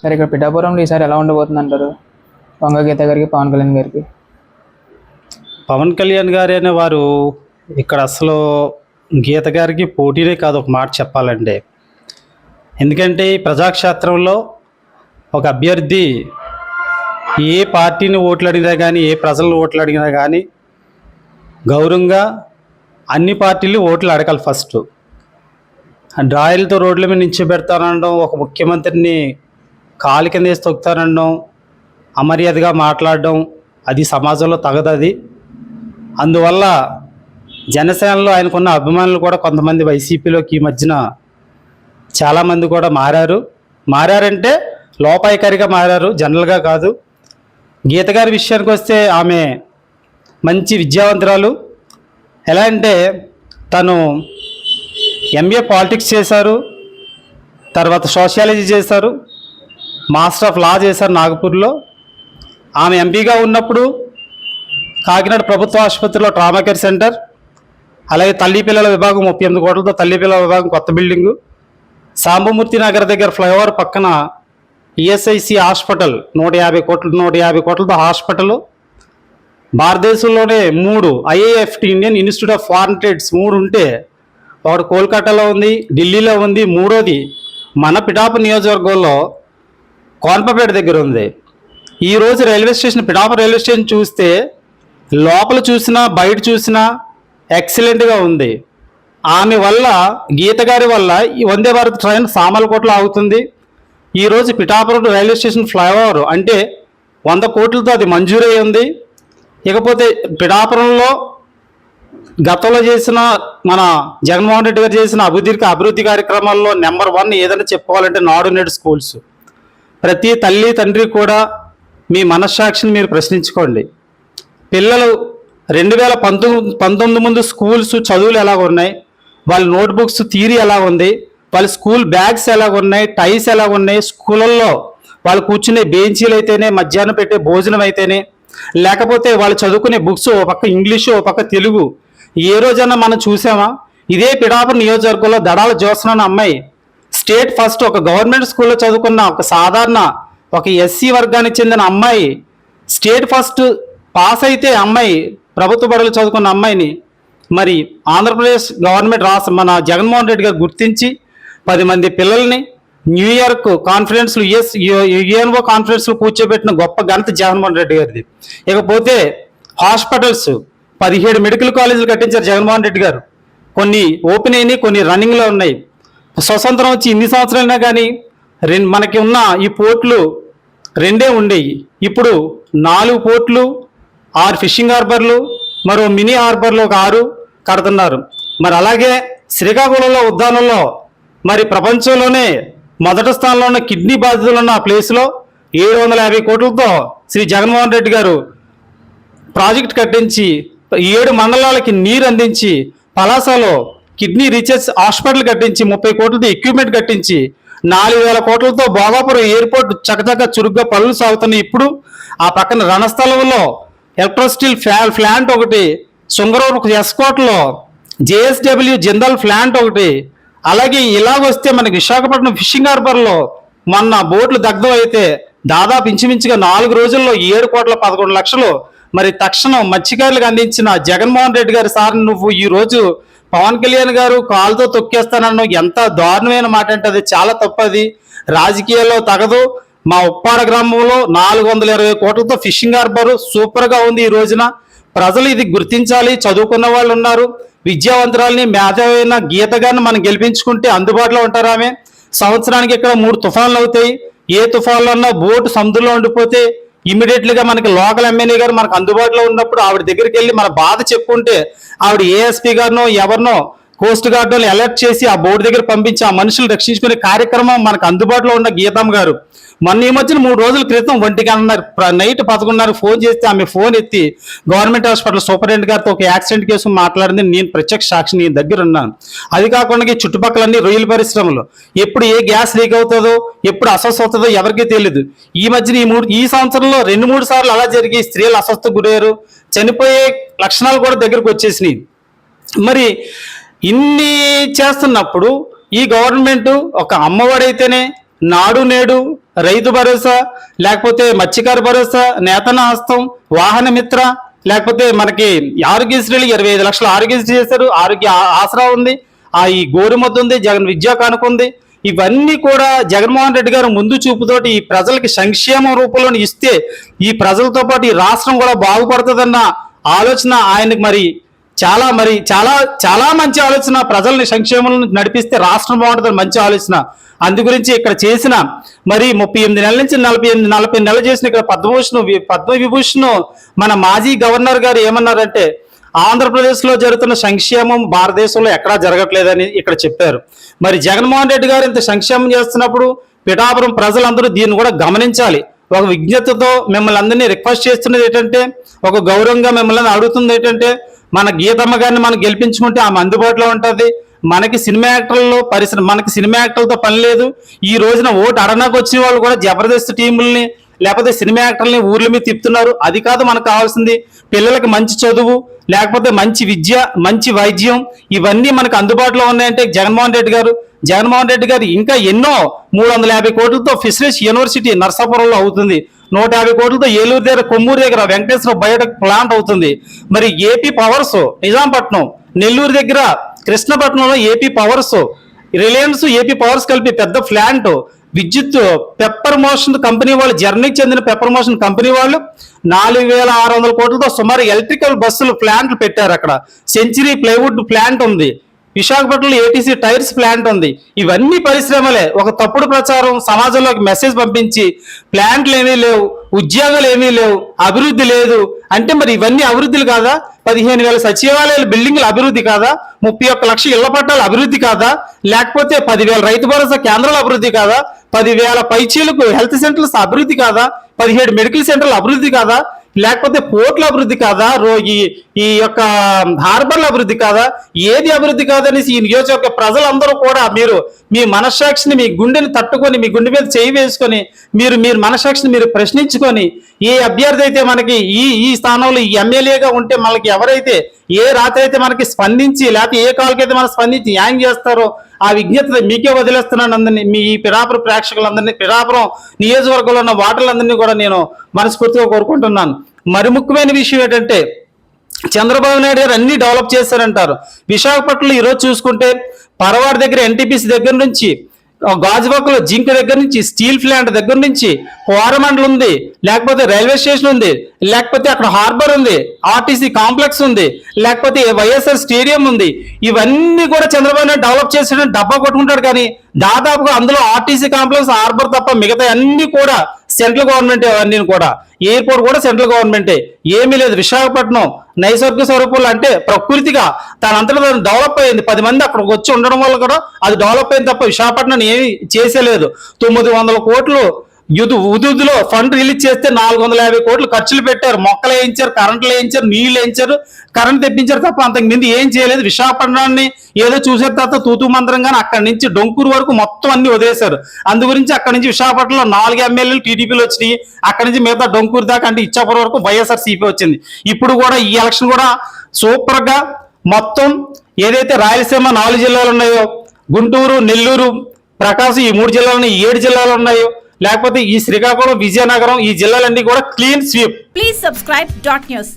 సరే ఇక్కడ పిఠాపురంలో ఈసారి ఎలా ఉండబోతుంది అంటారు వంగ గీత గారికి పవన్ కళ్యాణ్ గారికి. పవన్ కళ్యాణ్ గారు అనే వారు ఇక్కడ అసలు గీత గారికి పోటీనే కాదు ఒక మాట చెప్పాలంటే. ఎందుకంటే ఈ ప్రజాక్షేత్రంలో ఒక అభ్యర్థి ఏ పార్టీని ఓట్లు అడిగినా కానీ ఏ ప్రజలను ఓట్లు అడిగినా కానీ గౌరవంగా అన్ని పార్టీలు ఓట్లు అడగాలి ఫస్ట్. డ్రాయలతో రోడ్ల మీద నిలిచిపెడతానడం ఒక ముఖ్యమంత్రిని కాలు కింద వేసి తొక్కుతానడం అమర్యాదగా మాట్లాడడం అది సమాజంలో తగదది. అందువల్ల జనసేనలో ఆయనకున్న అభిమానులు కూడా కొంతమంది వైసీపీలోకి ఈ మధ్యన చాలామంది కూడా మారారు. మారారంటే లోపాయికారిగా మారారు జనరల్గా కాదు. గీత గారి విషయానికి వస్తే ఆమె మంచి విద్యావంతురాలు. ఎలా అంటే తను ఎంఏ పాలిటిక్స్ చేశారు తర్వాత సోషియాలజీ చేశారు మాస్టర్ ఆఫ్ లా చేశారు నాగపూర్లో. ఆమె ఎంపీగా ఉన్నప్పుడు కాకినాడ ప్రభుత్వ ఆసుపత్రిలో ట్రామా కేర్ సెంటర్ అలాగే తల్లి పిల్లల విభాగం ముప్పై ఎనిమిది కోట్లతో తల్లి పిల్లల విభాగం కొత్త బిల్డింగు. సాంబమూర్తి నగర్ దగ్గర ఫ్లైఓవర్ పక్కన ఈఎస్ఐసి హాస్పిటల్ నూట యాభై కోట్ల నూట యాభై కోట్లతో హాస్పిటల్. భారతదేశంలోనే మూడు IAFT Indian Institute of Foreign Trades మూడు ఉంటే ఒకటి కోల్కతాలో ఉంది ఢిల్లీలో ఉంది మూడోది మన పిఠాపు నియోజకవర్గంలో కోన్పపేట దగ్గర ఉంది. ఈ రోజు railway station Pithapuram railway station చూస్తే లోపల చూసినా బయట చూసినా ఎక్సలెంట్గా ఉంది. ఆమె వల్ల గీత గారి వల్ల ఈ వందే భారత్ ట్రైన్ సామలకోట్లో ఆగుతుంది. ఈరోజు పిఠాపురం రైల్వే స్టేషన్ ఫ్లైఓవర్ అంటే వంద కోట్లతో అది మంజూరై ఉంది. ఇకపోతే పిఠాపురంలో గతంలో చేసిన మన జగన్మోహన్ రెడ్డి గారు చేసిన అభివృద్ధికి అభివృద్ధి కార్యక్రమాల్లో నెంబర్ వన్ ఏదైనా చెప్పుకోవాలంటే నాడు నేడు స్కూల్స్. ప్రతి తల్లి తండ్రి కూడా మీ మనస్సాక్షిని మీరు ప్రశ్నించుకోండి. పిల్లలు రెండు వేల పంతొమ్మిది పంతొమ్మిది ముందు స్కూల్స్ చదువులు ఎలా ఉన్నాయి? వాళ్ళ నోట్బుక్స్ థీరీ ఎలా ఉంది? వాళ్ళ స్కూల్ బ్యాగ్స్ ఎలా ఉన్నాయి? టైస్ ఎలా ఉన్నాయి? స్కూళ్ళల్లో వాళ్ళు కూర్చునే బెంచీలు అయితేనే మధ్యాహ్నం పెట్టే భోజనం అయితేనే లేకపోతే వాళ్ళు చదువుకునే బుక్స్ ఓ పక్క ఇంగ్లీషు ఓ పక్క తెలుగు ఏ రోజైనా మనం చూసామా? ఇదే పిడాపురం నియోజకవర్గంలో దడాల జోసన అమ్మాయి స్టేట్ ఫస్ట్ ఒక గవర్నమెంట్ స్కూల్లో చదువుకున్న ఒక సాధారణ ఒక ఎస్సీ వర్గానికి చెందిన అమ్మాయి స్టేట్ ఫస్ట్ పాస్ అయితే అమ్మాయి ప్రభుత్వ బడులు చదువుకున్న అమ్మాయిని మరి ఆంధ్రప్రదేశ్ గవర్నమెంట్ రాష్ట్ర మన జగన్మోహన్ రెడ్డి గారు గుర్తించి పది మంది పిల్లల్ని న్యూయార్క్ కాన్ఫరెన్స్లు యుఎస్ యుఎన్ఓ కాన్ఫరెన్స్లు కూర్చోబెట్టిన గొప్ప ఘనత జగన్మోహన్ రెడ్డి గారిది. ఇకపోతే హాస్పిటల్స్ పదిహేడు మెడికల్ కాలేజీలు కట్టించారు జగన్మోహన్ రెడ్డి గారు. కొన్ని ఓపెన్ అయినాయి కొన్ని రన్నింగ్లో ఉన్నాయి. స్వతంత్రం వచ్చి ఇన్ని సంవత్సరాలైనా కానీ రెండు మనకి ఉన్న ఈ పోర్ట్లు రెండే ఉండేవి ఇప్పుడు నాలుగు పోర్ట్లు ఆరు ఫిషింగ్ హార్బర్లు మరో మినీ హార్బర్లు ఒక ఆరు కడుతున్నారు. మరి అలాగే శ్రీకాకుళంలో ఉద్యానంలో మరి ప్రపంచంలోనే మొదటి స్థానంలో ఉన్న కిడ్నీ బాధితులు ఉన్న ఆ ప్లేస్లో ఏడు వందల యాభై కోట్లతో శ్రీ జగన్మోహన్ రెడ్డి గారు ప్రాజెక్ట్ కట్టించి ఏడు మండలాలకి నీరు అందించి పలాసలో కిడ్నీ రీసెర్చ్ హాస్పిటల్ కట్టించి ముప్పై కోట్లతో ఎక్విప్మెంట్ కట్టించి నాలుగు వేల కోట్లతో భోగాపురం ఎయిర్పోర్ట్ చకచక చురుగ్గా పనులు సాగుతున్నాయి. ఇప్పుడు ఆ పక్కన రణస్థలంలో ఎలక్ట్రోస్టిల్ ఫ్లా ప్లాంట్ ఒకటి శృంగవరం ఎస్కోట్లో జేఎస్డబ్ల్యూ జిందాల్ ప్లాంట్ ఒకటి అలాగే ఇలాగొస్తే మనకి విశాఖపట్నం ఫిషింగ్ హార్బర్లో మొన్న బోట్లు దగ్ధం అయితే దాదాపు ఇంచుమించుగా నాలుగు రోజుల్లో ఏడు కోట్ల పదకొండు లక్షలు మరి తక్షణం మత్స్యకారులకు అందించిన జగన్మోహన్ రెడ్డి గారు సార్ నువ్వు ఈ రోజు పవన్ కళ్యాణ్ గారు కాలుతో తొక్కేస్తానన్న ఎంత దారుణమైన మాట అంటే అది చాలా తప్పది. రాజకీయాల్లో తగదు. మా ఉప్పాడ గ్రామంలో నాలుగు వందల ఇరవై కోట్లతో ఫిషింగ్ హార్బర్ సూపర్గా ఉంది ఈ రోజున. ప్రజలు ఇది గుర్తించాలి. చదువుకున్న వాళ్ళు ఉన్నారు. విద్యావంతురాల్ని మేధావైన గీత గారిని మనం గెలిపించుకుంటే అందుబాటులో ఉంటారు ఆమె. సంవత్సరానికి ఇక్కడ మూడు తుఫాన్లు అవుతాయి. ఏ తుఫాన్లు అన్నా బోటు సముద్రంలో ఉండిపోతే ఇమీడియట్లీ గా మనకి లోకల్ ఎమ్మెల్యే గారు మనకు అందుబాటులో ఉన్నప్పుడు ఆవిడ దగ్గరికి వెళ్ళి మన బాధ చెప్పుకుంటే ఆవిడ ఏఎస్పీ గారినో ఎవరినో కోస్ట్ గార్డ్ వాళ్ళని అలర్ట్ చేసి ఆ బోర్డు దగ్గర పంపించి ఆ మనుషులు రక్షించుకునే కార్యక్రమం మనకు అందుబాటులో ఉన్న గీతమ్మ గారు. మొన్న ఈ మధ్యన మూడు రోజుల క్రితం ఒంటికి అన్నారు. నైట్ పదకొండున్నర ఫోన్ చేస్తే ఆమె ఫోన్ ఎత్తి గవర్నమెంట్ హాస్పిటల్ సూపరింటెండెంట్ గారితో ఒక యాక్సిడెంట్ కేసు మాట్లాడింది. నేను ప్రత్యక్ష సాక్షి నీ దగ్గర ఉన్నాను. అది కాకుండా చుట్టుపక్కలన్నీ రొయ్యల పరిశ్రమలు. ఎప్పుడు ఏ గ్యాస్ లీక్ అవుతుందో ఎప్పుడు అస్వస్థ అవుతుందో ఎవరికీ తెలియదు ఈ మధ్యన ఈ మూడు ఈ సంవత్సరంలో రెండు మూడు సార్లు అలా జరిగి స్త్రీలు అస్వస్థ గురయ్యారు. చనిపోయే లక్షణాలు కూడా దగ్గరకు వచ్చేసినాయి. మరి ఇన్ని చేస్తున్నప్పుడు ఈ గవర్నమెంట్ ఒక అమ్మఒడైతేనే నాడు నేడు రైతు భరోసా లేకపోతే మత్స్యకార భరోసా నేతన హస్తం వాహన మిత్ర లేకపోతే మనకి ఆరోగ్యశ్రీలు ఇరవై ఐదు లక్షలు ఆరోగ్యశ్రీ చేశారు ఆరోగ్య ఆసరా ఉంది ఆ ఈ గోరుమద్ద ఉంది జగన్ విద్యా కానుక ఉంది. ఇవన్నీ కూడా జగన్మోహన్ రెడ్డి గారు ముందు చూపుతోటి ఈ ప్రజలకి సంక్షేమ రూపంలో ఇస్తే ఈ ప్రజలతో పాటు ఈ రాష్ట్రం కూడా బాగుపడుతుందన్న ఆలోచన ఆయనకు మరి చాలా మరి చాలా చాలా మంచి ఆలోచన ప్రజల్ని సంక్షేమం నడిపిస్తే రాష్ట్రం బాగుంటుంది మంచి ఆలోచన. అందు గురించి ఇక్కడ చేసిన మరి ముప్పై ఎనిమిది నెలల నుంచి నలభై ఎనిమిది నలభై నెలలు చేసిన ఇక్కడ పద్మభూషణ్ పద్మవిభూషణ్ పద్మ మన మాజీ గవర్నర్ గారు ఏమన్నారంటే ఆంధ్రప్రదేశ్లో జరుగుతున్న సంక్షేమం భారతదేశంలో ఎక్కడా జరగట్లేదని ఇక్కడ చెప్పారు. మరి జగన్మోహన్ రెడ్డి గారు ఇంత సంక్షేమం చేస్తున్నప్పుడు పిఠాపురం ప్రజలందరూ దీన్ని కూడా గమనించాలి. ఒక విజ్ఞతతో మిమ్మల్ని అందరినీ రిక్వెస్ట్ చేస్తున్నది ఏంటంటే ఒక గౌరవంగా మిమ్మల్ని అడుగుతుంది ఏంటంటే మన గీతమ్మ గారిని మనం గెలిపించుకుంటే ఆమె అందుబాటులో ఉంటుంది. మనకి సినిమా యాక్టర్లలో పరిశ్రమ మనకి సినిమా యాక్టర్లతో పని లేదు. ఈ రోజున ఓటు అడనాకు వచ్చిన వాళ్ళు కూడా జబర్దస్త్ టీముల్ని లేకపోతే సినిమా యాక్టర్లని ఊర్ల మీద తిప్పుతున్నారు. అది కాదు మనకు కావాల్సింది పిల్లలకి మంచి చదువు లేకపోతే మంచి విద్య మంచి వైద్యం. ఇవన్నీ మనకు అందుబాటులో ఉన్నాయంటే జగన్మోహన్ రెడ్డి గారు జగన్మోహన్ రెడ్డి గారు ఇంకా ఎన్నో మూడు వందల యాభై కోట్లతో ఫిషరీస్ యూనివర్సిటీ నర్సాపురంలో అవుతుంది. నూట యాభై కోట్లతో ఏలూరు దగ్గర కొమ్మూరు దగ్గర వెంకటేశ్వర బయోటెక్ ప్లాంట్ అవుతుంది. మరి ఏపీ పవర్స్ నిజాంపట్నం నెల్లూరు దగ్గర కృష్ణపట్నంలో AP powers Reliance AP powers కలిపి పెద్ద ప్లాంట్. విద్యుత్ పెప్పర్ మోషన్ కంపెనీ వాళ్ళు జర్నీకి చెందిన పెప్పర్ మోషన్ కంపెనీ వాళ్ళు నాలుగు వేల ఆరు వందల కోట్లతో సుమారు ఎలక్ట్రికల్ బస్సులు ప్లాంట్లు పెట్టారు అక్కడ. సెంచరీ ప్లైవుడ్ ప్లాంట్ ఉంది. విశాఖపట్నంలో ఏటీసీ టైర్స్ ప్లాంట్ ఉంది. ఇవన్నీ పరిశ్రమలే. ఒక తప్పుడు ప్రచారం సమాజంలోకి మెసేజ్ పంపించి ప్లాంట్లు ఏమీ లేవు ఉద్యోగాలు ఏమీ లేవు అభివృద్ధి లేదు. అంటే మరి ఇవన్నీ అభివృద్ధులు కాదా? పదిహేను వేల సచివాలయాల బిల్డింగ్ల అభివృద్ధి కాదా? ముప్పై ఒక్క లక్ష ఇళ్ళ పట్టాల అభివృద్ధి కాదా? లేకపోతే పదివేల రైతు భరోసా కేంద్రాల అభివృద్ధి కాదా? పదివేల పైచీలకు హెల్త్ సెంటర్స్ అభివృద్ధి కాదా? పదిహేడు మెడికల్ సెంటర్ల అభివృద్ధి కాదా? లేకపోతే పోర్ట్ల అభివృద్ధి కాదా? రోగి ఈ ఈ యొక్క హార్బర్ల అభివృద్ధి కాదా? ఏది అభివృద్ధి కాదనేసి ఈ నియోజకవర్గ ప్రజలందరూ కూడా మీరు మీ మనస్సాక్షిని మీ గుండెని తట్టుకొని మీ గుండె మీద చేయి వేసుకొని మీరు మీరు మనస్సాక్షిని మీరు ప్రశ్నించుకొని ఏ అభ్యర్థి అయితే మనకి ఈ ఈ స్థానంలో ఈ ఎమ్మెల్యేగా ఉంటే మనకి ఎవరైతే ఏ రాత్రి అయితే మనకి స్పందించి లేకపోతే ఏ కాలకైతే మనం స్పందించి న్యాయం చేస్తారో ఆ విజ్ఞత మీకే వదిలేస్తున్నాను అందరినీ. మీ ఈ పిరాపుర ప్రేక్షకులందరినీ పిరాపురం నియోజకవర్గంలో ఉన్న వాటర్లందరినీ కూడా నేను మనస్ఫూర్తిగా కోరుకుంటున్నాను. మరి ముఖ్యమైన విషయం ఏంటంటే చంద్రబాబు నాయుడు గారు అన్ని డెవలప్ చేశారంటారు. విశాఖపట్నంలో ఈరోజు చూసుకుంటే పరవాడి దగ్గర ఎన్టీపీసీ దగ్గర నుంచి గాజువాకలో జింక్ దగ్గర నుంచి స్టీల్ ప్లాంట్ దగ్గర నుంచి కోరమండల్ ఉంది లేకపోతే రైల్వే స్టేషన్ ఉంది లేకపోతే అక్కడ హార్బర్ ఉంది ఆర్టీసీ కాంప్లెక్స్ ఉంది లేకపోతే వైఎస్ఆర్ స్టేడియం ఉంది ఇవన్నీ కూడా చంద్రబాబు నాయుడు డెవలప్ చేసిన డబ్బా కొట్టుకుంటాడు కానీ దాదాపుగా అందులో ఆర్టీసీ కాంప్లెక్స్ హార్బర్ తప్ప మిగతా అన్ని కూడా సెంట్రల్ గవర్నమెంట్ అవన్నీ కూడా. ఎయిర్పోర్ట్ కూడా సెంట్రల్ గవర్నమెంటే. ఏమీ లేదు. విశాఖపట్నం నైసర్గిక స్వరూపంలో అంటే ప్రకృతిగా తనంతటా తాను డెవలప్ అయింది. పది మంది అక్కడికి వచ్చి ఉండడం వల్ల కూడా అది డెవలప్ అయింది తప్ప విశాఖపట్నం ఏమి చేసేలేదు. తొమ్మిది వందల కోట్లు యుదు ఉదుదులో ఫండ్ రిలీజ్ చేస్తే నాలుగు వందల యాభై కోట్లు ఖర్చులు పెట్టారు. మొక్కలు వేయించారు కరెంట్లు వేయించారు నీళ్ళు వేయించారు కరెంట్ తెప్పించారు తప్ప అంతకుమిందు ఏం చేయలేదు. విశాఖపట్నాన్ని ఏదో చూసిన తర్వాత తూతు మంత్రంగానే అక్కడి నుంచి డొంకూరు వరకు మొత్తం అన్ని వదిలేశారు. అందు గురించి అక్కడి నుంచి విశాఖపట్నంలో నాలుగు ఎమ్మెల్యేలు టీడీపీలు వచ్చినాయి. అక్కడి నుంచి మిగతా డొంకూరు దాకా అంటే ఇచ్చాపురం వరకు వైఎస్ఆర్ సిపి వచ్చింది. ఇప్పుడు కూడా ఈ ఎలక్షన్ కూడా సూపర్గా మొత్తం ఏదైతే రాయలసీమ నాలుగు జిల్లాలు ఉన్నాయో గుంటూరు నెల్లూరు ప్రకాశం ఈ మూడు జిల్లాలు ఉన్నాయి, ఈ ఏడు జిల్లాలు ఉన్నాయో. లేకపోతే ఈ శ్రీకాకుళం విజయనగరం ఈ జిల్లాలన్నీ కూడా clean sweep please subscribe dot news